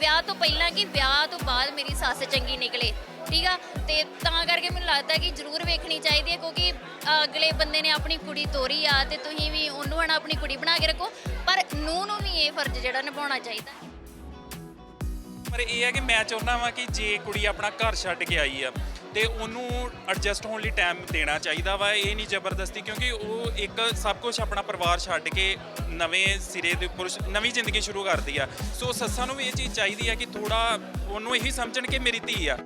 ਵਿਆਹ ਤੋਂ ਪਹਿਲਾਂ ਕਿ ਵਿਆਹ ਤੋਂ ਬਾਅਦ ਮੇਰੀ ਸੱਸ ਚੰਗੀ ਨਿਕਲੇ, ਠੀਕ ਆ? ਤੇ ਤਾਂ ਕਰਕੇ ਮੈਨੂੰ ਲੱਗਦਾ ਕਿ ਜ਼ਰੂਰ ਵੇਖਣੀ ਚਾਹੀਦੀ ਹੈ ਕਿਉਂਕਿ ਅਗਲੇ ਬੰਦੇ ਨੇ ਆਪਣੀ ਕੁੜੀ ਤੋਰੀ ਆ ਤੇ ਤੁਸੀਂ ਵੀ ਉਹਨੂੰ ਹਣਾ ਆਪਣੀ ਕੁੜੀ ਬਣਾ ਕੇ ਰੱਖੋ, ਪਰ ਨੂੰ ਨੂੰ ਵੀ ਇਹ ਫਰਜ਼ ਜਿਹੜਾ ਨਿਭਾਉਣਾ ਚਾਹੀਦਾ। ਪਰ ਇਹ ਹੈ ਕਿ ਮੈਂ ਚਾਹੁੰਦਾ ਵਾਂ ਕਿ ਜੇ ਕੁੜੀ ਆਪਣਾ ਘਰ ਛੱਡ ਕੇ ਆਈ ਆ ਤੇ ਉਹਨੂੰ ਐਡਜਸਟ ਹੋਣ ਲਈ ਟਾਈਮ ਦੇਣਾ ਚਾਹੀਦਾ ਵਾ, ਇਹ ਨਹੀਂ ਜ਼ਬਰਦਸਤੀ, ਕਿਉਂਕਿ ਉਹ ਇੱਕ ਸਭ ਕੁਝ ਆਪਣਾ ਪਰਿਵਾਰ ਛੱਡ ਕੇ ਨਵੇਂ ਸਿਰੇ ਦੇ ਉੱਪਰ ਨਵੀਂ ਜ਼ਿੰਦਗੀ ਸ਼ੁਰੂ ਕਰਦੀ ਆ। ਸੋ ਸੱਸਾਂ ਨੂੰ ਵੀ ਇਹ ਚੀਜ਼ ਚਾਹੀਦੀ ਆ ਕਿ ਥੋੜਾ ਉਹਨੂੰ ਇਹੀ ਸਮਝਣ ਕਿ ਮੇਰੀ ਧੀ ਆ।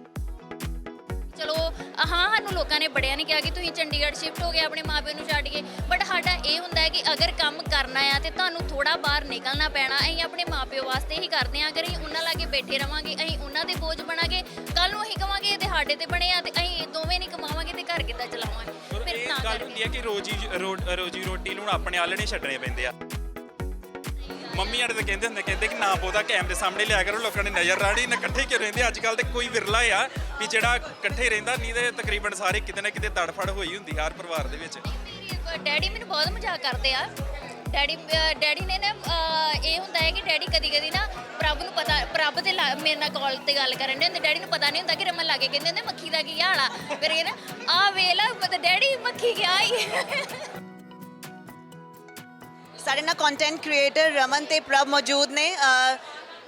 ਚਲੋ, ਹਾਂ, ਸਾਨੂੰ ਲੋਕਾਂ ਨੇ ਬੜਿਆਂ ਨੇ ਕਿਹਾ ਕਿ ਤੁਸੀਂ ਚੰਡੀਗੜ੍ਹ ਸ਼ਿਫਟ ਹੋ ਗਏ, ਆਪਣੇ ਮਾਪਿਆਂ ਨੂੰ ਛੱਡ ਕੇ। ਬਟ ਸਾਡਾ ਇਹ ਹੁੰਦਾ ਹੈ ਕਿ ਅਗਰ ਕੰਮ ਕਰਨਾ ਆ ਤੇ ਤੁਹਾਨੂੰ ਥੋੜਾ ਬਾਹਰ ਨਿਕਲਣਾ ਪੈਣਾ, ਅਸੀਂ ਆਪਣੇ ਮਾਪਿਓ ਵਾਸਤੇ ਹੀ ਕਰਦੇ ਹਾਂ। ਅਗਰ ਅਸੀਂ ਉਹਨਾਂ ਲਾਗੇ ਬੈਠੇ ਰਵਾਂਗੇ, ਅਸੀਂ ਉਹਨਾਂ ਦੇ ਬੋਝ ਬਣਾ ਇਹ ਹੈ ਕਿ ਰੋਜੀ ਰੋ- ਰੋਜੀ ਰੋਟੀ ਨੂੰ ਆਪਣੇ ਆਲਣੇ ਛੱਡਣੇ ਪੈਂਦੇ ਆ। ਮੰਮੀ ਸਾਡੇ ਤਾਂ ਕਹਿੰਦੇ ਹੁੰਦੇ, ਕਹਿੰਦੇ ਕਿ ਨਾ ਪੋਦਾ ਕੈਮਰੇ ਸਾਹਮਣੇ ਲਿਆ ਕਰੋ, ਲੋਕਾਂ ਨੇ ਨਜ਼ਰ ਰਾਣੀ ਨਾ ਇਕੱਠੇ ਕਿਉਂ ਰਹਿੰਦੇ ਅੱਜ ਕੱਲ ਤੇ ਕੋਈ ਵਿਰਲਾ ਆ ਵੀ ਜਿਹੜਾ ਇਕੱਠੇ ਰਹਿੰਦਾ, ਨਹੀਂ ਤੇ ਤਕਰੀਬਨ ਸਾਰੇ ਕਿਤੇ ਨਾ ਕਿਤੇ ਤੜਫੜ ਹੋਈ ਹੁੰਦੀ ਹਰ ਪਰਿਵਾਰ ਦੇ ਵਿੱਚ। ਡੈਡੀ ਮੈਨੂੰ ਬਹੁਤ ਮਜ਼ਾਕ ਕਰਦੇ ਆ। ਡੈਡੀ ਡੈਡੀ ਨੇ ਨਾ ਅਹ ਇਹ ਹੁੰਦਾ ਹੈ ਕਿ ਡੈਡੀ ਕਦੀ ਕਦੀ ਨਾ ਪ੍ਰਭ ਨੂੰ ਪਤਾ ਪ੍ਰਭ ਦੇ ਲਾ- ਮੇਰੇ ਨਾਲ ਕਾਲ ਤੇ ਗੱਲ ਕਰਨ ਦੇ ਹੁੰਦੇ। ਡੈਡੀ ਨੂੰ ਪਤਾ ਨਹੀਂ ਹੁੰਦਾ ਕਿ ਰਮਨ ਲਾਗੇ ਕਹਿੰਦੇ ਹੁੰਦੇ ਮੱਖੀ ਦਾ ਕੀ ਹਾਲ ਆ? ਫਿਰ ਇਹ ਨਾ ਆ ਵੇਲਾ ਮਤਲਬ ਡੈਡੀ ਮੱਖੀ ਗਿਆ ਹੀ ਸਾਡੇ ਨਾਲ ਕੰਟੈਂਟ ਕ੍ਰੀਏਟਰ ਰਮਨ ਤੇ ਪ੍ਰਭ ਮੌਜੂਦ ਨੇ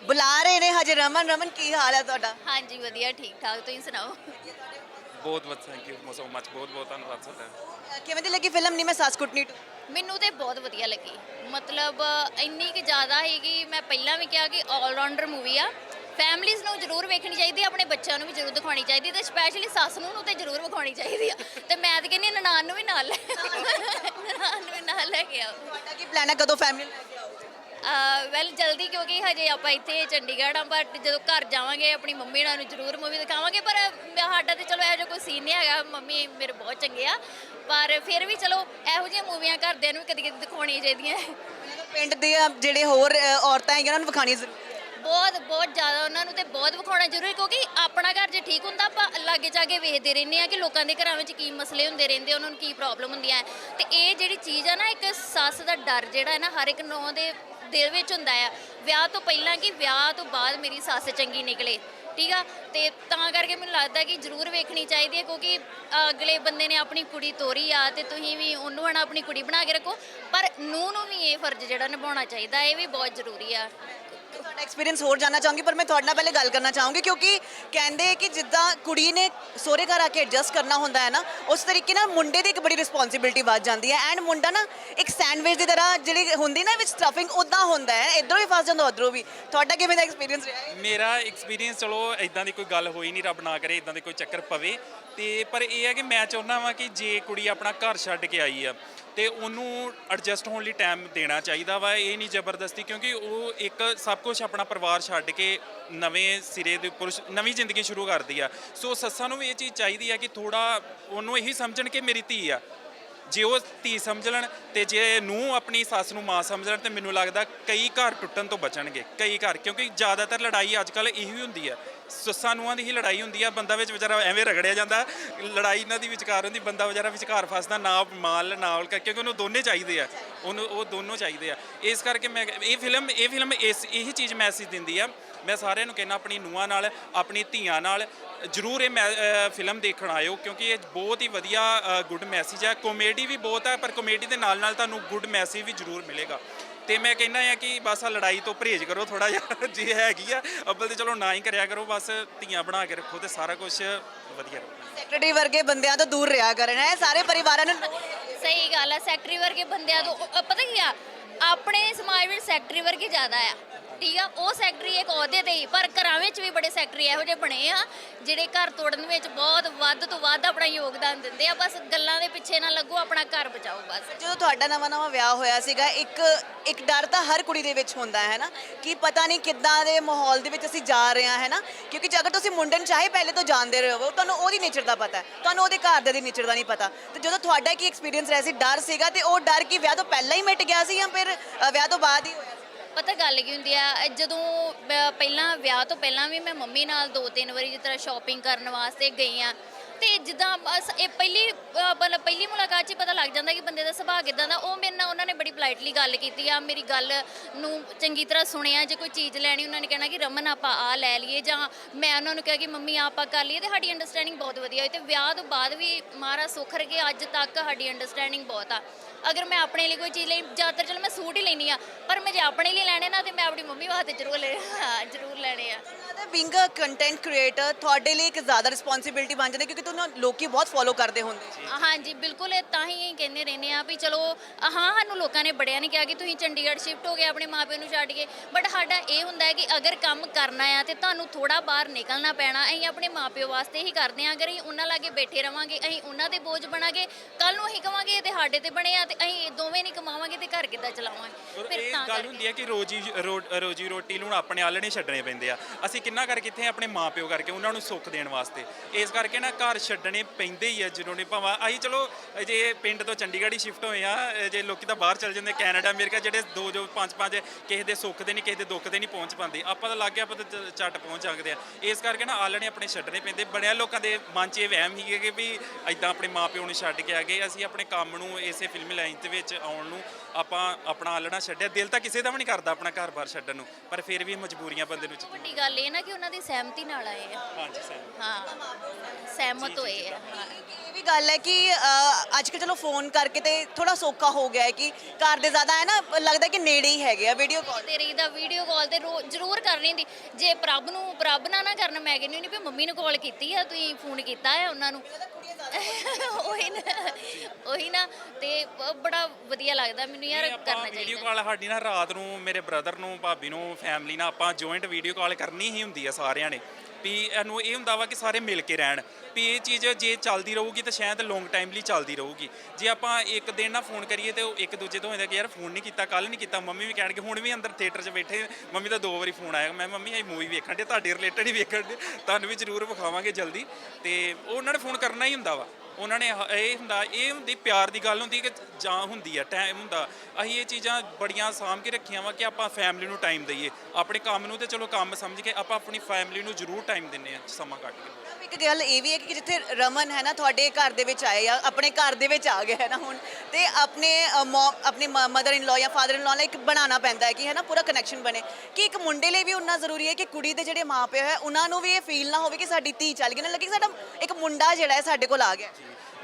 ਬੁਲਾ ਰਹੇ ਨੇ ਹਜੇ ਰਮਨ। ਰਮਨ ਕੀ ਹਾਲ ਹੈ ਤੁਹਾਡਾ? ਹਾਂਜੀ ਵਧੀਆ ਠੀਕ ਠਾਕ ਤੁਸੀਂ ਸੁਣਾਓ? ਬਹੁਤ ਬਹੁਤ ਥੈਂਕ ਯੂ ਸੋ ਮਚ ਬਹੁਤ ਬਹੁਤ ਧੰਨਵਾਦ ਤੁਹਾਡਾ। ਅਹ, ਕਿਵੇਂ ਦੀ ਲੱਗੀ ਫਿਲਮ? ਨੀ ਮੈਂ ਸੱਸ ਕੁੱਟਣੀ ਟੂ ਮੈਨੂੰ ਤੇ ਬਹੁਤ ਵਧੀਆ ਲੱਗੀ। ਮਤਲਬ ਇੰਨੀ ਕਿ ਜ਼ਿਆਦਾ ਹੈ ਕਿ ਮੈਂ ਪਹਿਲਾਂ ਵੀ ਕਿਹਾ ਕਿ ਆਲਰਾਊਂਡਰ ਮੂਵੀ ਆ। ਫੈਮਲੀਜ਼ ਨੂੰ ਜ਼ਰੂਰ ਵੇਖਣੀ ਚਾਹੀਦੀ ਆਪਣੇ ਬੱਚਿਆਂ ਨੂੰ ਵੀ ਜ਼ਰੂਰ ਦਿਖਾਉਣੀ ਚਾਹੀਦੀ ਤੇ ਸਪੈਸ਼ਲੀ ਸੱਸ ਨੂੰ ਨੂੰ ਤੇ ਜ਼ਰੂਰ ਵਿਖਾਉਣੀ ਚਾਹੀਦੀ ਆ। ਤੇ ਮੈਂ ਤਾਂ ਕਹਿੰਦੀ ਨਨਾਣ ਨੂੰ ਵੀ ਨਾਲ ਲੈ। ਨਨਾਣ ਨੂੰ ਵੀ ਨਾਲ ਲੈ ਕੇ ਆਓ। ਤੁਹਾਡਾ ਕੀ ਪਲਾਨ ਹੈ? ਕਦੋਂ ਫੈਮਿਲੀ ਲੈ ਕੇ ਵੈਲ ਜਲਦੀ ਕਿਉਂਕਿ ਹਜੇ ਆਪਾਂ ਇੱਥੇ ਚੰਡੀਗੜ੍ਹ ਆ ਪਰ ਜਦੋਂ ਘਰ ਜਾਵਾਂਗੇ ਆਪਣੀ ਮੰਮੀ ਨਾਲ ਨੂੰ ਜ਼ਰੂਰ ਮੂਵੀ ਦਿਖਾਵਾਂਗੇ ਪਰ ਸਾਡਾ ਤੇ ਚਲੋ ਇਹੋ ਜਿਹਾ ਕੋਈ ਸੀਨ ਨਹੀਂ ਹੈਗਾ ਮੰਮੀ ਮੇਰੇ ਬਹੁਤ ਚੰਗੇ ਆ ਪਰ ਫਿਰ ਵੀ ਚਲੋ ਇਹੋ ਜਿਹੀਆਂ ਮੂਵੀਆਂ ਘਰਦਿਆਂ ਨੂੰ ਕਦੀ ਕਦੀ ਦਿਖਾਉਣੀਆਂ ਚਾਹੀਦੀਆਂ ਪਿੰਡ ਦੇ ਜਿਹੜੇ ਹੋਰ ਔਰਤਾਂ ਹੈਗੀਆਂ ਉਹਨਾਂ ਨੂੰ ਵਿਖਾਣੀ ਜ਼ਰੂਰੀ ਬਹੁਤ ਬਹੁਤ ਜ਼ਿਆਦਾ ਉਹਨਾਂ ਨੂੰ ਤੇ ਬਹੁਤ ਵਿਖਾਉਣਾ ਜ਼ਰੂਰੀ ਕਿਉਂਕਿ ਆਪਣਾ ਘਰ ਜੇ ਠੀਕ ਹੁੰਦਾ ਆਪਾਂ ਲਾਗੇ ਚਾਗੇ ਵੇਖਦੇ ਰਹਿੰਦੇ ਆ ਕਿ ਲੋਕਾਂ ਦੇ ਘਰਾਂ ਵਿੱਚ ਕੀ ਮਸਲੇ ਹੁੰਦੇ ਰਹਿੰਦੇ ਉਹਨਾਂ ਨੂੰ ਕੀ ਪ੍ਰੋਬਲਮ ਹੁੰਦੀਆਂ ਹੈ। ਤੇ ਇਹ ਜਿਹੜੀ ਚੀਜ਼ ਆ ਨਾ ਇੱਕ ਸੱਸ ਦਾ ਡਰ ਜਿਹੜਾ ਹੈ ਨਾ ਹਰ ਇੱਕ ਨੌਂ ਦੇ ਦਿਲ ਵਿੱਚ ਹੁੰਦਾ ਆ। ਵਿਆਹ ਤੋਂ ਪਹਿਲਾਂ ਕਿ ਵਿਆਹ ਤੋਂ ਬਾਅਦ ਮੇਰੀ ਸੱਸ ਚੰਗੀ ਨਿਕਲੇ, ਠੀਕ ਆ? ਤੇ ਤਾਂ ਕਰਕੇ ਮੈਨੂੰ ਲੱਗਦਾ ਕਿ ਜ਼ਰੂਰ ਵੇਖਣੀ ਚਾਹੀਦੀ ਹੈ ਕਿਉਂਕਿ ਅਗਲੇ ਬੰਦੇ ਨੇ ਆਪਣੀ ਕੁੜੀ ਤੋਰੀ ਆ ਤੇ ਤੁਸੀਂ ਵੀ ਉਹਨੂੰ ਹਣਾ ਆਪਣੀ ਕੁੜੀ ਬਣਾ ਕੇ ਰੱਖੋ। ਪਰ ਨੂੰ ਨੂੰ ਵੀ ਇਹ ਫਰਜ਼ ਜਿਹੜਾ ਨਿਭਾਉਣਾ ਚਾਹੀਦਾ, ਇਹ ਵੀ ਬਹੁਤ ਜ਼ਰੂਰੀ ਆ। ਤੁਹਾਡਾ ਐਕਸਪੀਰੀਅੰਸ ਹੋਰ ਜਾਨਣਾ ਚਾਹੂੰਗੀ, ਪਰ ਮੈਂ ਤੁਹਾਡੇ ਨਾਲ ਪਹਿਲੇ ਗੱਲ ਕਰਨਾ ਚਾਹੂੰਗੀ, ਕਿਉਂਕਿ ਕਹਿੰਦੇ ਕਿ ਜਿੱਦਾਂ ਕੁੜੀ ਨੇ ਸਹੁਰੇ ਘਰ ਆ ਕੇ ਐਡਜਸਟ ਕਰਨਾ ਹੁੰਦਾ ਹੈ ਨਾ, ਉਸ ਤਰੀਕੇ ਨਾਲ ਮੁੰਡੇ ਦੀ ਇੱਕ ਬੜੀ ਰਿਸਪੌਂਸਿਬਿਲਟੀ ਵੱਧ ਜਾਂਦੀ ਹੈ। ਐਂਡ ਮੁੰਡਾ ਨਾ ਇੱਕ ਸੈਂਡਵਿਚ ਦੀ ਤਰ੍ਹਾਂ ਜਿਹੜੀ ਹੁੰਦੀ ਨਾ ਵਿੱਚ ਸਟਫਿੰਗ ਉਦਾਂ ਹੁੰਦਾ ਹੈ। ਇਧਰੋਂ ਵੀ ਫਸ ਜਾਂਦਾ, ਉਧਰੋਂ ਵੀ। ਤੁਹਾਡਾ ਕਿਵੇਂ ਦਾ ਐਕਸਪੀਰੀਅੰਸ ਰਿਹਾ ਹੈ ਮੇਰਾ ਐਕਸਪੀਰੀਅੰਸ ਚਲੋ ਇਦਾਂ ਦੀ ਕੋਈ ਗੱਲ ਹੋਈ ਨਹੀਂ, ਰੱਬ ਨਾ ਕਰੇ ਇਦਾਂ ਦੇ ਕੋਈ ਚੱਕਰ ਪਵੇ। ਤੇ ਪਰ ਇਹ ਹੈ ਕਿ ਮੈਂ ਚਾਹੁੰਦਾ ਵਾਂ ਕਿ ਜੇ ਕੁੜੀ ਆਪਣਾ ਘਰ ਛੱਡ ਕੇ ਆਈ ਆ ਤੇ ਉਹਨੂੰ ਐਡਜਸਟ ਹੋਣ ਲਈ ਟਾਈਮ ਦੇਣਾ ਚਾਹੀਦਾ ਵਾ, ਇਹ ਨਹੀਂ ਜ਼ਬਰਦਸਤੀ ਕਿਉਂਕਿ ਉਹ ਇੱਕ ਸਭ ਕੁਝ ਆਪਣਾ ਪਰਿਵਾਰ ਛੱਡ ਕੇ ਨਵੇਂ ਸਿਰੇ ਦੇ ਉੱਪਰ ਨਵੀਂ ਜ਼ਿੰਦਗੀ ਸ਼ੁਰੂ ਕਰਦੀ ਆ। ਸੋ ਸੱਸਾਂ ਨੂੰ ਵੀ ਇਹ ਚੀਜ਼ ਚਾਹੀਦੀ ਆ ਕਿ ਥੋੜਾ ਉਹਨੂੰ ਇਹੀ ਸਮਝਣ ਕਿ ਮੇਰੀ ਧੀ ਆ। ਜੇ ਉਹ ਧੀ ਸਮਝ ਲੈਣ ਤੇ ਜੇ ਨੂੰ ਆਪਣੀ ਸੱਸ ਨੂੰ ਮਾਂ ਸਮਝ ਲੈਣ, ਤੇ ਮੈਨੂੰ ਲੱਗਦਾ ਕਈ ਘਰ ਟੁੱਟਣ ਤੋਂ ਬਚਣਗੇ, ਕਈ ਘਰ, ਕਿਉਂਕਿ ਜ਼ਿਆਦਾਤਰ ਲੜਾਈ ਅੱਜ ਕੱਲ ਇਹੀ ਹੁੰਦੀ ਹੈ। ਸੱਸਾਂ ਨੂੰਹਾਂ ਦੀ ਹੀ ਲੜਾਈ ਹੁੰਦੀ ਆ, ਬੰਦਾ ਵਿੱਚ ਵਿਚਾਰਾ ਐਵੇਂ ਰਗੜਿਆ ਜਾਂਦਾ, ਲੜਾਈ ਇਹਨਾਂ ਦੀ ਵਿਚਕਾਰ ਹੁੰਦੀ, ਬੰਦਾ ਵਿਚਾਰਾ ਵਿਚਕਾਰ ਫਸਦਾ, ਨਾ ਮਾਲ ਨਾਲ ਕਿਉਂਕਿ ਉਹਨੂੰ ਦੋਨੇ ਚਾਹੀਦੇ ਆ, ਉਹਨੂੰ, ਉਹ ਦੋਨੋਂ ਚਾਹੀਦੇ ਆ। ਇਸ ਕਰਕੇ ਮੈਂ, ਇਹ ਫਿਲਮ ਇਹ ਫਿਲਮ ਇਸ, ਇਹੀ ਚੀਜ਼ ਮੈਸੇਜ ਦਿੰਦੀ ਆ ਮੈਂ ਸਾਰਿਆਂ ਨੂੰ ਕਹਿੰਦਾ ਆਪਣੀ ਨੂੰਹਾਂ ਨਾਲ ਆਪਣੀ ਧੀਆਂ ਨਾਲ ਜਰੂਰ ਇਹ ਫਿਲਮ ਦੇਖਣ ਆਇਓ ਕਿਉਂਕਿ ਇਹ ਬਹੁਤ ਹੀ ਵਧੀਆ ਗੁੱਡ ਮੈਸੇਜ ਹੈ। ਕਾਮੇਡੀ ਵੀ ਬਹੁਤ ਹੈ ਪਰ ਕਾਮੇਡੀ ਦੇ ਨਾਲ ਨਾਲ ਤੁਹਾਨੂੰ ਗੁੱਡ ਮੈਸੇਜ ਵੀ ਜਰੂਰ ਮਿਲੇਗਾ। ਤੇ ਮੈਂ ਕਹਿੰਦਾ ਆ ਕਿ ਬਸ ਆ ਲੜਾਈ ਤੋਂ ਪਰਹੇਜ਼ ਕਰੋ ਥੋੜਾ ਜਿਹਾ ਜੇ ਹੈਗੀ ਆ ਅੱਬਲ ਤੇ ਚਲੋ ਨਾ ਹੀ ਕਰਿਆ ਕਰੋ ਬਸ ਧੀਆਂ ਬਣਾ ਕੇ ਰੱਖੋ ਤੇ ਸਾਰਾ ਕੁਝ ਵਧੀਆ ਰਹੂਗਾ ਸੈਕਟਰੀ ਵਰਗੇ ਬੰਦਿਆਂ ਤੋਂ ਦੂਰ ਰਿਹਾ ਕਰਨ ਹੈ? ਸਾਰੇ ਪਰਿਵਾਰਾਂ ਨੂੰ ਸਹੀ ਗੱਲ ਆ ਸੈਕਟਰੀ ਵਰਗੇ ਬੰਦਿਆਂ ਤੋਂ ਪਤਾ ਕੀ ਆ? ਆਪਣੇ ਸਮਾਜ ਵਿੱਚ ਸੈਕਟਰੀ ਵਰਗੇ ਜ਼ਿਆਦਾ ਆ। ਠੀਕ ਆ ਉਹ ਸੈਕਟਰੀ ਇੱਕ ਅਹੁਦੇ ਤੇ ਹੀ ਪਰ ਘਰਾਂ ਵਿੱਚ ਵੀ ਬੜੇ ਸੈਕਟਰੀ ਇਹੋ ਜਿਹੇ ਬਣੇ ਆ ਜਿਹੜੇ ਘਰ ਤੋੜਨ ਵਿੱਚ ਬਹੁਤ ਵੱਧ ਤੋਂ ਵੱਧ ਆਪਣਾ ਯੋਗਦਾਨ ਦਿੰਦੇ ਆ ਬਸ ਗੱਲਾਂ ਦੇ ਪਿੱਛੇ ਨਾ ਲੱਗੋ ਆਪਣਾ ਘਰ ਬਚਾਓ ਬਸ। ਜਦੋਂ ਤੁਹਾਡਾ ਨਵਾਂ ਨਵਾਂ ਵਿਆਹ ਹੋਇਆ ਸੀਗਾ ਇੱਕ ਇੱਕ ਡਰ ਤਾਂ ਹਰ ਕੁੜੀ ਦੇ ਵਿੱਚ ਹੁੰਦਾ ਹੈ ਨਾ ਕਿ ਪਤਾ ਨਹੀਂ ਕਿੱਦਾਂ ਦੇ ਮਾਹੌਲ ਦੇ ਵਿੱਚ ਅਸੀਂ ਜਾ ਰਹੇ ਹਾਂ ਹੈ ਨਾ? ਕਿਉਂਕਿ ਜੇ ਅਗਰ ਤੁਸੀਂ ਮੁੰਡਨ ਨੂੰ ਚਾਹੇ ਪਹਿਲੇ ਤੋਂ ਜਾਣਦੇ ਰਹੇ ਹੋ ਤੁਹਾਨੂੰ ਉਹਦੀ ਨੇਚਰ ਦਾ ਪਤਾ ਹੈ ਤੁਹਾਨੂੰ ਉਹਦੇ ਘਰ ਦੇ ਦੀ ਨੇਚਰ ਦਾ ਨਹੀਂ ਪਤਾ। ਤੇ ਜਦੋਂ ਤੁਹਾਡਾ ਕੀ ਐਕਸਪੀਰੀਅੰਸ ਰਿਹਾ ਸੀ ਡਰ ਸੀਗਾ ਤੇ ਉਹ ਡਰ ਕੀ ਵਿਆਹ ਤੋਂ ਪਹਿਲਾਂ ਹੀ ਮਿਟ ਗਿਆ ਸੀ ਜਾਂ ਫਿਰ ਅ, ਵਿਆਹ ਤੋਂ ਬਾਅਦ ਹੀ ਹੋਇਆ ਪਤਾ ਗੱਲ ਕੀ ਹੁੰਦੀ ਆ ਜਦੋਂ ਬ- ਪਹਿਲਾਂ ਵਿਆਹ ਤੋਂ ਪਹਿਲਾਂ ਵੀ ਮੈਂ ਮੰਮੀ ਨਾਲ ਦੋ ਤਿੰਨ ਵਾਰੀ ਜਿਸ ਤਰ੍ਹਾਂ ਸ਼ਾਪਿੰਗ ਕਰਨ ਵਾਸਤੇ ਗਈ ਆ ਤੇ ਜਿੱਦਾਂ ਬਸ ਇਹ ਪਹਿਲੀ ਅਹ, ਮਤਲਬ ਪਹਿਲੀ ਮੁਲਾਕਾਤ 'ਚ ਹੀ ਪਤਾ ਲੱਗ ਜਾਂਦਾ ਕਿ ਬੰਦੇ ਦਾ ਸੁਭਾਅ ਕਿਦਾਂ ਦਾ ਉਹ ਮੇਰੇ ਨਾਲ ਉਹਨਾਂ ਨੇ ਬੜੀ ਪੋਲਾਈਟਲੀ ਗੱਲ ਕੀਤੀ ਆ ਮੇਰੀ ਗੱਲ ਨੂੰ ਚੰਗੀ ਤਰ੍ਹਾਂ ਸੁਣਿਆ ਜੇ ਕੋਈ ਚੀਜ਼ ਲੈਣੀ ਉਹਨਾਂ ਨੇ ਕਹਿਣਾ ਕਿ ਰਮਨ ਆਪਾਂ ਆ ਲੈ ਲਈਏ ਜਾਂ ਮੈਂ ਉਹਨਾਂ ਨੂੰ ਕਿਹਾ ਕਿ ਮੰਮੀ ਆਹ ਆਪਾਂ ਕਰ ਲਈਏ ਤੇ ਸਾਡੀ ਅੰਡਰਸਟੈਂਡਿੰਗ ਬਹੁਤ ਵਧੀਆ ਹੋਈ ਤੇ ਵਿਆਹ ਤੋਂ ਬਾਅਦ ਵੀ ਮਹਾਰਾਜ ਸੁੱਖ ਰਗੇ ਅੱਜ ਤੱਕ ਸਾਡੀ ਅੰਡਰਸਟੈਂਡਿੰਗ ਬਹੁਤ ਆ। ਅਗਰ ਮੈਂ ਆਪਣੇ ਲਈ ਕੋਈ ਚੀਜ਼ ਲਈ ਜ਼ਿਆਦਾਤਰ ਚਲੋ ਮੈਂ ਸੂਟ ਹੀ ਲੈਣੀ ਆ ਪਰ ਮੈਂ ਜੇ ਆਪਣੇ ਲਈ ਲੈਣੇ ਨਾ ਤੇ ਮੈਂ ਆਪਣੀ ਮੰਮੀ ਵਾਸਤੇ ਜ਼ਰੂਰ ਲੈ ਹਾਂ ਜ਼ਰੂਰ ਲੈਣੇ ਆ। ਬਿੰਗ ਕੰਟੈਂਟ ਕ੍ਰੀਏਟਰ ਤੁਹਾਡੇ ਲਈ ਇੱਕ ਜ਼ਿਆਦਾ ਰਿਸਪੌਂਸਿਬਿਲਟੀ ਬਣ ਜਾਂਦੀ ਕਿਉਂਕਿ ਤੁਹਾਨੂੰ ਲੋਕੀ ਬਹੁਤ ਫੋਲੋ ਕਰਦੇ ਹੁੰਦੇ ਹਾਂਜੀ ਬਿਲਕੁਲ ਤਾਂ ਹੀ ਕਹਿੰਦੇ ਰਹਿੰਦੇ ਆ ਵੀ ਚਲੋ ਹਾਂ ਸਾਨੂੰ ਲੋਕਾਂ ਨੇ ਬੜਿਆ ਨਹੀਂ ਕਿਹਾ ਕਿ ਤੁਸੀਂ ਚੰਡੀਗੜ੍ਹ ਸ਼ਿਫਟ ਹੋ ਗਏ ਆਪਣੇ ਮਾਪਿਆਂ ਨੂੰ ਛੱਡ ਕੇ ਬਟ ਸਾਡਾ ਇਹ ਹੁੰਦਾ ਹੈ ਕਿ ਅਗਰ ਕੰਮ ਕਰਨਾ ਆ ਤੇ ਤੁਹਾਨੂੰ ਥੋੜਾ ਬਾਹਰ ਨਿਕਲਣਾ ਪੈਣਾ ਅਸੀਂ ਆਪਣੇ ਮਾਪਿਓ ਵਾਸਤੇ ਹੀ ਕਰਦੇ ਆ ਅਗਰ ਅਸੀਂ ਉਹਨਾਂ ਲਾਗੇ ਬੈਠੇ ਰਵਾਂਗੇ ਅਸੀਂ ਉਹਨਾਂ ਦੇ ਬੋਝ ਬਣਾਂਗੇ ਕੱਲ ਨੂੰ ਅਸੀਂ ਕਵਾਂਗੇ ਇਹ ਤੇ ਸਾਡੇ ਤੇ ਬਣੇ ਆ ਤੇ ਅਸੀਂ ਦੋਵੇਂ ਨਹੀਂ ਕਮਾਵਾਂਗੇ ਤੇ ਘਰ ਕਿੱਦਾਂ ਚਲਾਵਾਂਗੇ? ਔਰ ਫਿਰ ਇਹ ਤਾਂ ਗੱਲ ਹੁੰਦੀ ਹੈ ਕਿ ਰੋਜੀ ਰੋ- ਰੋਜੀ ਰੋਟੀ ਨੂੰ ਹੁਣ ਆਪਣੇ ਆਲਣੇ ਛੱਡਣੇ ਪੈਂਦੇ ਆ। ਅਸੀਂ ਕਿੰਨਾ ਕਰਕੇ ਇੱਥੇ ਆਪਣੇ ਮਾਪਿਓ ਕਰਕੇ ਉਹਨਾਂ ਨੂੰ ਸੁੱਖ ਦੇਣ ਵਾਸਤੇ। ਇਸ ਕਰਕੇ ਨਾ ਘਰ ਛੱਡਣੇ ਪੈਂਦੇ ਹੀ ਆ ਜਦੋਂ ਨੇ ਭਾਵੇਂ। ਅਸੀਂ ਚਲੋ ਜੇ ਪਿੰਡ ਤੋਂ ਚੰਡੀਗੜ੍ਹ ਹੀ ਸ਼ਿਫਟ ਹੋਏ ਆ ਜੇ ਲੋਕੀ ਤਾਂ ਬਾਹਰ ਚਲ ਜਾਂਦੇ ਕੈਨੇਡਾ ਅਮਰੀਕਾ ਜਿਹੜੇ ਦੋ ਜੋ ਪੰਜ ਪੰਜ ਕਿਸੇ ਦੇ ਸੁੱਖ ਦੇ ਨਹੀਂ ਕਿਸੇ ਦੇ ਦੁੱਖ ਦੇ ਨਹੀਂ ਪਹੁੰਚ ਪਾਉਂਦੇ। ਆਪਾਂ ਤਾਂ ਲੱਗ ਗਿਆ ਆਪਾਂ ਤਾਂ ਚ- ਝੱਟ ਪਹੁੰਚ ਜਾਂਦੇ ਆ। ਇਸ ਕਰਕੇ ਨਾ ਆਲਣੇ ਆਪਣੇ ਛੱਡਣੇ ਪੈਂਦੇ। ਬੜਿਆ ਲੋਕਾਂ ਦੇ ਮਨ 'ਚ ਇਹ ਵਹਿਮ ਹੀ ਕਿ ਵੀ ਐਦਾਂ ਆਪਣੇ ਮਾਪਿਓ ਨੂੰ ਛੱਡ ਕੇ ਆ ਗਏ। ਅਸੀਂ ਆਪਣੇ ਕੰਮ ਨੂੰ ਇਸੇ ਫਿਲਮ ਲਾਈਨ ਦੇ ਵਿੱਚ ਆਉਣ ਨੂੰ ਆਪਾਂ ਆਪਣਾ ਆਲਣਾ ਛੱਡਿਆ। ਦਿਲ ਤਾਂ ਕਿਸੇ ਦਾ ਵੀ ਨਹੀਂ ਕਰਦਾ ਆਪਣਾ ਘਰ-ਬਾਰ ਛੱਡਣ ਨੂੰ ਪਰ ਫਿਰ ਵੀ ਮਜਬੂਰੀਆਂ ਬੰਦੇ ਨੂੰ ਚ- ਵੱਡੀ ਗੱਲ ਇਹ ਨਾ ਕਿ ਉਹਨਾਂ ਦੀ ਸਹਿਮਤੀ ਨਾਲ ਆਏ ਆ। ਹਾਂਜੀ ਸਰ ਹਾਂ ਸਹਿਮਤ ਹੋਏ ਆ। ਹਾਂ। ਇਹ ਵੀ ਗੱਲ ਹੈ ਕਿ ਅੱਜ ਕੱਲ੍ਹ ਚਲੋ ਫੋਨ ਕਰਕੇ ਤੇ ਥੋੜਾ ਸੌਖਾ ਹੋ ਗਿਆ ਹੈ ਕਿ ਘਰ ਦੇ ਜ਼ਿਆਦਾ ਹੈ ਨਾ ਲੱਗਦਾ ਕਿ ਨੇੜੇ ਹੀ ਹੈਗੇ ਆ ਵੀਡੀਓ ਕਾਲ ਤੇ ਰਹੀ ਦਾ ਵੀਡੀਓ ਕਾਲ ਤੇ ਰੋ- ਜ਼ਰੂਰ ਕਰਨੀ ਹੁੰਦੀ। ਜੇ ਪ੍ਰਭ ਨੂੰ ਪ੍ਰਭ ਨਾਲ ਨਾ ਕਰਨ ਮੈਂ ਕਹਿੰਦੀ ਨਹੀਂ ਵੀ ਮੰਮੀ ਨੂੰ ਕਾਲ ਕੀਤੀ ਆ ਤੁਸੀਂ ਫੋਨ ਕੀਤਾ ਹੈ ਉਹਨਾਂ ਨੂੰ। ਉਹੀ ਨਾ ਤੇ ਬ- ਬੜਾ ਵਧੀਆ ਲੱਗਦਾ ਮੈਨੂੰ ਯਾਰ ਕਰਨਾ ਵੀਡੀਓ ਚਾਹੀਦਾ ਕਾਲ ਸਾਡੀ ਨਾ ਰਾਤ ਨੂੰ ਮੇਰੇ ਬ੍ਰਦਰ ਨੂੰ ਭਾਬੀ ਨੂੰ ਫੈਮਿਲੀ ਨਾਲ ਆਪਾਂ ਜੁਆਇੰਟ ਵੀਡੀਓ ਕਾਲ ਕਰਨੀ ਹੀ ਹੁੰਦੀ ਆ ਸਾਰਿਆਂ ਨੇ। ਵੀ ਇਹਨੂੰ ਇਹ ਹੁੰਦਾ ਵਾ ਕਿ ਸਾਰੇ ਮਿਲ ਕੇ ਰਹਿਣ। ਵੀ ਇਹ ਚੀਜ਼ ਜੇ ਚੱਲਦੀ ਰਹੂਗੀ ਤਾਂ ਸ਼ਾਇਦ ਲੌਂਗ ਟਾਈਮ ਲਈ ਚੱਲਦੀ ਰਹੂਗੀ। ਜੇ ਆਪਾਂ ਇੱਕ ਦਿਨ ਨਾ ਫੋਨ ਕਰੀਏ ਤੇ ਉਹ ਇੱਕ ਦੂਜੇ ਤੋਂ ਹੁੰਦਾ ਕਿ ਯਾਰ ਫੋਨ ਨਹੀਂ ਕੀਤਾ ਕੱਲ ਨਹੀਂ ਕੀਤਾ ਮੰਮੀ ਵੀ ਕਹਿਣਗੇ ਹੁਣ ਵੀ ਅੰਦਰ ਥੀਏਟਰ 'ਚ ਬੈਠੇ ਮੰਮੀ ਦਾ ਦੋ ਵਾਰੀ ਫੋਨ ਆਇਆ। ਮੈਂ ਮੰਮੀ ਇਹ ਮੂਵੀ ਵੇਖਣ ਦੇ ਤੁਹਾਡੇ ਰਿਲੇਟਡ ਹੀ ਵੇਖਣ ਦੇ ਤੁਹਾਨੂੰ ਵੀ ਜ਼ਰੂਰ ਵਿਖਾਵਾਂਗੇ ਜਲਦੀ। ਤੇ ਉਹ ਉਹਨਾਂ ਨੇ ਫੋਨ ਕਰਨਾ ਹੀ ਹੁੰਦਾ ਵਾ। ਉਹਨਾਂ ਨੇ ਹ- ਇਹ ਹੁੰਦਾ ਇਹ ਹੁੰਦੀ ਪਿਆਰ ਦੀ ਗੱਲ ਹੁੰਦੀ ਕਿ ਜਾਂ ਹੁੰਦੀ ਆ ਟਾਈਮ ਹੁੰਦਾ। ਅਸੀਂ ਇਹ ਚੀਜ਼ਾਂ ਬੜੀਆਂ ਸਾਂਭ ਕੇ ਰੱਖੀਆਂ ਵਾ ਕਿ ਆਪਾਂ ਫੈਮਿਲੀ ਨੂੰ ਟਾਈਮ ਦਈਏ। ਆਪਣੇ ਕੰਮ ਨੂੰ ਤੇ ਚਲੋ ਕੰਮ ਸਮਝ ਕੇ ਆਪਾਂ ਆਪਣੀ ਫੈਮਿਲੀ ਨੂੰ ਜ਼ਰੂਰ ਟਾਈਮ ਦਿੰਨੇ ਆ ਸਮਾਂ ਕੱਢ ਕੇ। ਇੱਕ ਗੱਲ ਇਹ ਵੀ ਹੈ ਕਿ ਜਿੱਥੇ ਰਮਨ ਹੈ ਨਾ ਤੁਹਾਡੇ ਘਰ ਦੇ ਵਿੱਚ ਆਏ ਆ ਆਪਣੇ ਘਰ ਦੇ ਵਿੱਚ ਆ ਗਿਆ ਹੈ ਨਾ ਹੁਣ ਤੇ ਆਪਣੇ ਅ, ਮੌ- ਆਪਣੇ ਮਦਰ ਇਨ ਲਾ ਜਾਂ ਫਾਦਰ ਇਨ ਲਾ ਨਾਲ ਇੱਕ ਬਣਾਉਣਾ ਪੈਂਦਾ ਹੈ ਕਿ ਹੈ ਨਾ ਪੂਰਾ ਕਨੈਕਸ਼ਨ ਬਣੇ। ਕਿ ਇੱਕ ਮੁੰਡੇ ਲਈ ਵੀ ਉਨਾ ਜ਼ਰੂਰੀ ਹੈ ਕਿ ਕੁੜੀ ਦੇ ਜਿਹੜੇ ਮਾਪੇ ਹੈ ਉਹਨਾਂ ਨੂੰ ਵੀ ਇਹ ਫੀਲ ਨਾ ਹੋਵੇ ਕਿ ਸਾਡੀ ਧੀ ਚੱਲ ਗਈ ਨਾ ਲੱਗੇ ਕਿ ਸਾਡਾ ਇੱਕ ਮੁੰਡਾ ਜਿਹੜਾ ਹੈ ਸਾਡੇ ਕੋਲ ਆ ਗਿਆ।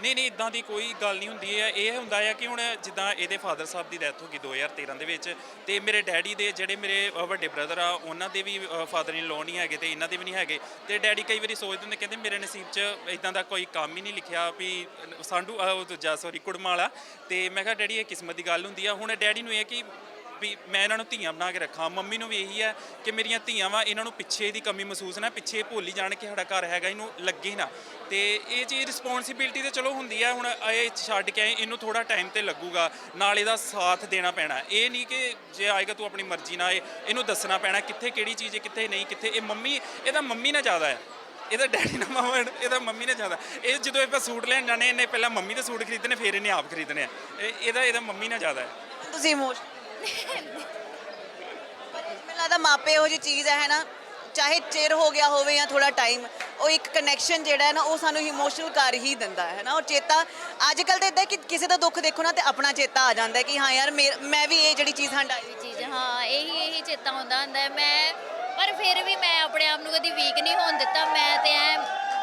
ਨਹੀਂ ਨਹੀਂ ਇਦਾਂ ਦੀ ਕੋਈ ਗੱਲ ਨਹੀਂ ਹੁੰਦੀ ਹੈ। ਇਹ ਹੁੰਦਾ ਹੈ ਕਿ ਹੁਣ ਜਿੱਦਾਂ ਇਹਦੇ ਫਾਦਰ ਸਾਹਿਬ ਦੀ ਡੈਥ ਹੋ ਗਈ 2013 ਦੇ ਵਿੱਚ ਤੇ ਮੇਰੇ ਡੈਡੀ ਦੇ ਜਿਹੜੇ ਮੇਰੇ ਅ, ਵੱਡੇ ਬ੍ਰਦਰ ਆ ਉਹਨਾਂ ਦੇ ਵੀ ਫਾਦਰ ਇਨ ਲੋ ਨਹੀਂ ਹੈਗੇ ਤੇ ਇਹਨਾਂ ਦੇ ਵੀ ਨਹੀਂ ਹੈਗੇ। ਤੇ ਡੈਡੀ ਕਈ ਵਾਰੀ ਸੋਚਦੇ ਹੁੰਦੇ ਕਹਿੰਦੇ ਮੇਰੇ ਨਸੀਬ 'ਚ ਇਦਾਂ ਦਾ ਕੋਈ ਕੰਮ ਹੀ ਨਹੀਂ ਲਿਖਿਆ ਵੀ ਸਾਡੂ ਅ, ਉਹ ਦੂਜਾ ਸੌਰੀ ਕੁੜਮਾ ਵਾਲਾ। ਤੇ ਮੈਂ ਕਿਹਾ ਡੈਡੀ ਇਹ ਕਿਸਮਤ ਦੀ ਗੱਲ ਹੁੰਦੀ ਆ। ਹੁਣ ਡੈਡੀ ਨੂੰ ਇਹ ਕਿ ਵੀ ਮੈਂ ਇਹਨਾਂ ਨੂੰ ਧੀਆਂ ਬਣਾ ਕੇ ਰੱਖਾਂ। ਮੰਮੀ ਨੂੰ ਵੀ ਇਹੀ ਹੈ ਕਿ ਮੇਰੀਆਂ ਧੀਆਂ ਵਾ, ਇਹਨਾਂ ਨੂੰ ਪਿੱਛੇ ਦੀ ਕਮੀ ਮਹਿਸੂਸ ਨਾ, ਪਿੱਛੇ ਭੁੱਲ ਹੀ ਜਾਣ ਕਿ ਸਾਡਾ ਘਰ ਹੈਗਾ, ਇਹਨੂੰ ਲੱਗੇ ਨਾ। ਤੇ ਇਹ ਚੀਜ਼ ਰਿਸਪੌਂਸਿਬਿਲਟੀ ਤੇ ਚਲੋ ਹੁੰਦੀ ਹੈ ਹੁਣ ਇਹ ਛੱਡ ਕੇ ਆਏ, ਇਹਨੂੰ ਥੋੜਾ ਟਾਈਮ ਤੇ ਲੱਗੂਗਾ, ਨਾਲ ਇਹਦਾ ਸਾਥ ਦੇਣਾ ਪੈਣਾ। ਇਹ ਨਹੀਂ ਕਿ ਜੇ ਆਏਗਾ ਤੂੰ ਆਪਣੀ ਮਰਜ਼ੀ ਨਾਲ, ਇਹ- ਇਹਨੂੰ ਦੱਸਣਾ ਪੈਣਾ ਕਿੱਥੇ ਕਿਹੜੀ ਚੀਜ਼ ਹੈ, ਕਿੱਥੇ ਨਹੀਂ, ਕਿੱਥੇ। ਇਹ ਮੰਮੀ, ਇਹਦਾ ਮੰਮੀ ਨਾਲ ਜ਼ਿਆਦਾ ਹੈ। ਇਹਦਾ ਡੈਡੀ ਨਾਲ ਮਾਮਾ ਇਹਦਾ ਮੰਮੀ ਨਾਲ ਜ਼ਿਆਦਾ। ਇਹ ਜਦੋਂ ਆਪਾਂ ਸੂਟ ਲੈਣ ਜਾਣੇ ਇਹਨੇ ਪਹਿਲਾਂ ਮੰਮੀ ਦੇ ਸੂਟ ਖਰੀਦਣੇ, ਫਿਰ ਇਹਨੇ ਆਪ ਖਰੀਦਣੇ ਆ। ਇਹ- ਇਹਦਾ ਇਹਦਾ ਮੰਮੀ ਨਾਲ ਜ਼ਿਆਦਾ ਹੈ। ਤੁਸੀਂ ਇਮੋਸ਼ਨ ਮੈਨੂੰ ਲੱਗਦਾ ਮਾਪੇ ਇਹੋ ਜਿਹੀ ਚੀਜ਼ ਹੈ ਹੈ ਨਾ? ਚਾਹੇ ਚਿਰ ਹੋ ਗਿਆ ਹੋਵੇ ਜਾਂ ਥੋੜਾ ਟਾਈਮ ਉਹ ਇੱਕ ਕਨੈਕਸ਼ਨ ਜਿਹੜਾ ਹੈ ਨਾ, ਉਹ ਸਾਨੂੰ ਇਮੋਸ਼ਨਲ ਕਰ ਹੀ ਦਿੰਦਾ ਹੈ ਨਾ? ਉਹ ਚੇਤਾ ਅੱਜ ਕੱਲ ਤਾਂ ਇਦਾਂ ਕਿ ਕਿਸੇ ਦਾ ਦੁੱਖ ਦੇਖੋ ਨਾ ਤੇ ਆਪਣਾ ਚੇਤਾ ਆ ਜਾਂਦਾ ਹੈ ਕਿ ਹਾਂ ਯਾਰ ਮੇਰ- ਮੈਂ ਵੀ ਇਹ ਜਿਹੜੀ ਚੀਜ਼ ਹੰਡਾਈ ਵੀ ਚੀਜ਼, ਹਾਂ, ਇਹੀ ਇਹੀ ਚੇਤਾ ਹੁੰਦਾ ਹੁੰਦਾ ਹੈ। ਮੈਂ, ਪਰ ਫਿਰ ਵੀ ਮੈਂ ਆਪਣੇ ਆਪ ਨੂੰ ਕਦੀ ਵੀਕ ਨਹੀਂ ਹੋਣ ਦਿੱਤਾ। ਮੈਂ ਤੇ ਐ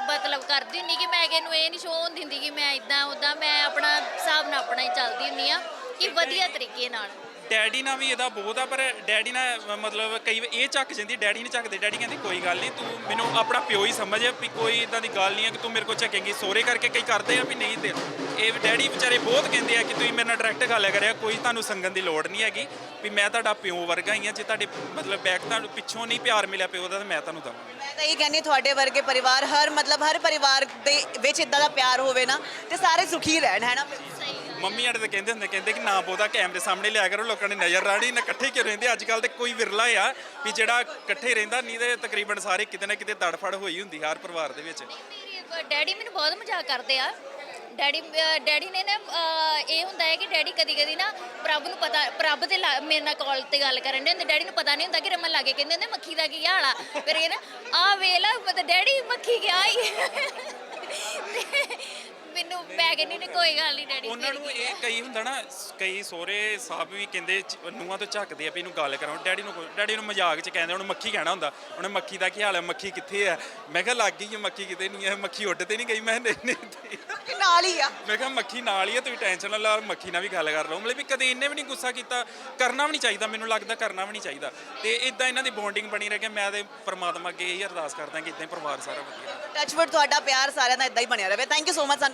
ਮਤਲਬ ਕਰਦੀ ਹੁੰਦੀ ਕਿ ਮੈਂ ਕਿਸੇ ਨੂੰ ਇਹ ਨਹੀਂ ਸ਼ੋਅ ਹੁੰਦੀ ਦਿੰਦੀ ਕਿ ਮੈਂ ਇਦਾਂ ਉਦਾਂ ਮੈਂ ਆਪਣਾ ਹਿਸਾਬ ਨਾਲ ਆਪਣਾ ਹੀ ਚੱਲਦੀ ਹੁੰਦੀ ਆ ਕਿ ਵਧੀਆ ਤਰੀਕੇ ਨਾਲ। ਡੈਡੀ ਨਾਲ ਵੀ ਇਹਦਾ ਬਹੁਤ ਆ ਪਰ ਡੈਡੀ ਨਾਲ ਮਤਲਬ ਕਈ ਵਾਰ ਇਹ ਚੱਕ ਜਾਂਦੀ ਡੈਡੀ ਨਹੀਂ ਚੱਕਦੇ। ਡੈਡੀ ਕਹਿੰਦੇ ਕੋਈ ਗੱਲ ਨਹੀਂ ਤੂੰ ਮੈਨੂੰ ਆਪਣਾ ਪਿਓ ਹੀ ਸਮਝ ਵੀ ਕੋਈ ਇਦਾਂ ਦੀ ਗੱਲ ਨਹੀਂ ਹੈ ਕਿ ਤੂੰ ਮੇਰੇ ਕੋਲ ਚੱਕੇਂਗੀ ਸੋਰੇ ਕਰਕੇ ਕਈ ਕਰਦੇ ਆ ਵੀ ਨਹੀਂ ਤੇ ਇਹ ਡੈਡੀ ਵਿਚਾਰੇ ਬਹੁਤ ਕਹਿੰਦੇ ਆ ਕਿ ਤੁਸੀਂ ਮੇਰੇ ਨਾਲ ਡਾਇਰੈਕਟ ਗੱਲ ਕਰਿਆ ਕੋਈ ਤੁਹਾਨੂੰ ਸੰਗਣ ਦੀ ਲੋੜ ਨਹੀਂ ਹੈਗੀ ਵੀ ਮੈਂ ਤੁਹਾਡਾ ਪਿਓ ਵਰਗਾ ਹੀ ਆ। ਜੇ ਤੁਹਾਡੇ ਮਤਲਬ ਬੈਕ ਤੁਹਾਨੂੰ ਪਿੱਛੋਂ ਨਹੀਂ ਪਿਆਰ ਮਿਲਿਆ ਪਿਓ ਦਾ ਤਾਂ ਮੈਂ ਤੁਹਾਨੂੰ ਦਵਾਂਗਾ। ਮੈਂ ਤਾਂ ਇਹ ਕਹਿੰਦੀ ਤੁਹਾਡੇ ਵਰਗੇ ਪਰਿਵਾਰ ਹਰ ਮਤਲਬ ਹਰ ਪਰਿਵਾਰ ਦੇ ਵਿੱਚ ਇਦਾਂ ਦਾ ਪਿਆਰ ਹੋਵੇ ਨਾ ਤੇ ਸਾਰੇ ਸੁਖੀ ਰਹਿਣ ਹੈ ਨਾ? ਸਹੀ। ਮੰਮੀ ਸਾਡੇ ਤਾਂ ਕਹਿੰਦੇ ਹੁੰਦੇ, ਕਹਿੰਦੇ ਕਿ ਨਾ ਬਹੁਤਾ ਕੈਮਰੇ ਸਾਹਮਣੇ ਲਿਆ ਕਰੋ, ਲੋਕਾਂ ਨੇ ਨਜ਼ਰ ਰਾਣੀ ਨਾ ਇਕੱਠੇ ਕਿਉਂ ਰਹਿੰਦੇ? ਅੱਜ ਕੱਲ ਤੇ ਕੋਈ ਵਿਰਲਾ ਆ ਵੀ ਜਿਹੜਾ ਇਕੱਠੇ ਰਹਿੰਦਾ, ਨਹੀਂ ਤੇ ਤਕਰੀਬਨ ਸਾਰੇ ਕਿਤੇ ਨਾ ਕਿਤੇ ਤੜਫੜ ਹੋਈ ਹੁੰਦੀ ਹਰ ਪਰਿਵਾਰ ਦੇ ਵਿੱਚ। ਮੇਰੀ ਡੈਡੀ ਮੈਨੂੰ ਬਹੁਤ ਮਜ਼ਾਕ ਕਰਦੇ ਆ। ਡੈਡੀ ਡੈਡੀ ਨੇ ਨਾ ਇਹ ਹੁੰਦਾ ਹੈ ਕਿ ਡੈਡੀ ਕਦੀ ਕਦੀ ਨਾ ਪ੍ਰਭ ਨੂੰ ਪਤਾ, ਪ੍ਰਭ ਦੇ ਮੇਰੇ ਨਾਲ ਕਾਲ ਤੇ ਗੱਲ ਕਰਨ ਦੇ ਹੁੰਦੇ। ਡੈਡੀ ਨੂੰ ਪਤਾ ਨਹੀਂ ਹੁੰਦਾ ਕਿ ਰਮਨ ਲਾਗੇ ਕਹਿੰਦੇ ਹੁੰਦੇ, ਮੱਖੀ ਦਾ ਕੀ ਹਾਲ ਆ? ਫਿਰ ਇਹ ਨਾ ਆ ਵੇਲਾ ਮਤਲਬ ਡੈਡੀ ਮੱਖੀ ਗਿਆ ਹੀ ਮੈਨੂੰ ਮੈਂ ਕਹਿੰਦੀ ਨੇ ਕੋਈ ਗੱਲ ਨਹੀਂ ਡੈਡੀ ਉਹਨਾਂ ਨੂੰ ਇਹ ਕਈ ਹੁੰਦਾ ਨਾ ਕਈ ਸੋਹਰੇ ਸਾਹਿਬ ਵੀ ਕਹਿੰਦੇ ਨੂੰਹਾਂ ਤੋਂ ਝੱਕਦੇ ਆ ਵੀ ਇਹਨੂੰ ਗੱਲ ਕਰਾਉਣ। ਡੈਡੀ ਨੂੰ ਡੈਡੀ ਨੂੰ ਮਜ਼ਾਕ 'ਚ ਕਹਿੰਦੇ ਉਹਨੂੰ ਮੱਖੀ ਕਹਿਣਾ ਹੁੰਦਾ। ਉਹਨੇ ਮੱਖੀ ਦਾ ਕੀ ਹਾਲ ਹੈ ਮੱਖੀ ਕਿੱਥੇ ਹੈ ਮੈਂ ਕਿਹਾ ਲੱਗ ਗਈ ਹੈ ਮੱਖੀ ਕਿਤੇ ਨਹੀਂ ਹੈ ਮੱਖੀ ਉੱਡ ਤੇ ਨਹੀਂ ਗਈ। ਮੈਂ ਨਹੀਂ ਨਹੀਂ ਕਿ ਨਾਲ ਹੀ ਆ। ਮੈਂ ਕਿਹਾ ਮੱਖੀ ਨਾਲ ਹੀ ਹੈ ਤੁਸੀਂ ਟੈਨਸ਼ਨ ਨਾ ਲਾ ਮੱਖੀ ਨਾਲ ਵੀ ਗੱਲ ਕਰ ਲਓ। ਮਤਲਬ ਵੀ ਕਦੇ ਇਹਨੇ ਵੀ ਨਹੀਂ ਗੁੱਸਾ ਕੀਤਾ ਕਰਨਾ ਵੀ ਨਹੀਂ ਚਾਹੀਦਾ ਮੈਨੂੰ ਲੱਗਦਾ ਕਰਨਾ ਵੀ ਨਹੀਂ ਚਾਹੀਦਾ। ਤੇ ਇਦਾਂ ਇਹਨਾਂ ਦੀ ਬੌਂਡਿੰਗ ਬਣੀ ਰਹੇ ਕਿ ਮੈਂ ਤੇ ਪ੍ਰਮਾਤਮਾ ਅੱਗੇ ਇਹੀ ਅਰਦਾਸ ਕਰਦਾ ਕਿ ਇਦਾਂ ਹੀ ਪਰਿਵਾਰ ਸਾਰਾ ਵਧੀਆ। ਟੱਚਵੁੱਡ ਤੁਹਾਡਾ ਪਿਆਰ ਸਾਰਿਆਂ ਦਾ ਇਦਾਂ ਹੀ ਬਣਿਆ ਰਹੇ। Thank you so much son.